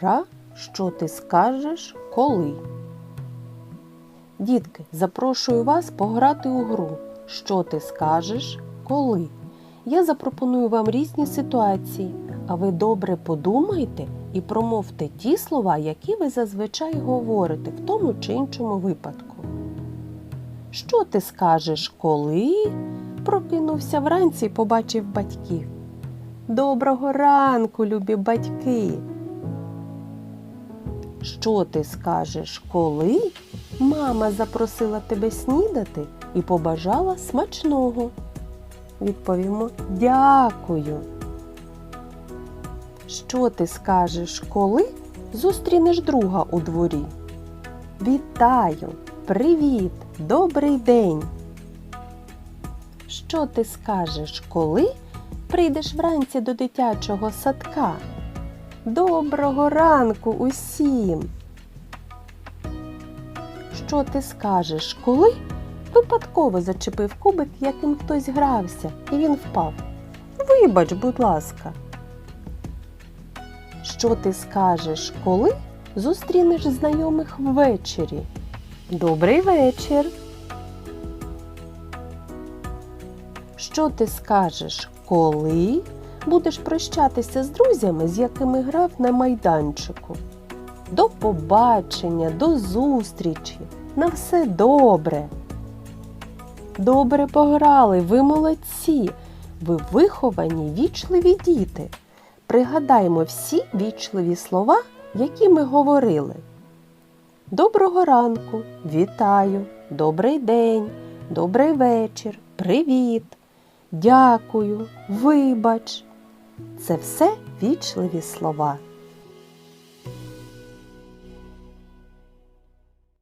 Гра, що ти скажеш, коли. Дітки, запрошую вас пограти у гру. Що ти скажеш, коли. Я запропоную вам різні ситуації, а ви добре подумайте і промовте ті слова, які ви зазвичай говорите в тому чи іншому випадку. Що ти скажеш, коли прокинувся вранці і побачив батьків? Доброго ранку, любі батьки! Що ти скажеш, коли мама запросила тебе снідати і побажала смачного? Відповімо дякую. Що ти скажеш, коли зустрінеш друга у дворі? Вітаю, привіт, добрий день. Що ти скажеш, коли прийдеш вранці до дитячого садка? Доброго ранку усім. Що ти скажеш, коли випадково зачепив кубик, яким хтось грався, і він впав? Вибач, будь ласка. Що ти скажеш, коли зустрінеш знайомих ввечері? Добрий вечір. Що ти скажеш, коли будеш прощатися з друзями, з якими грав на майданчику? До побачення, до зустрічі. На все добре. Добре пограли, ви молодці. Ви виховані вічливі діти. Пригадаймо всі вічливі слова, які ми говорили. Доброго ранку, вітаю, добрий день, добрий вечір, привіт, дякую, вибач. Це все вічливі слова.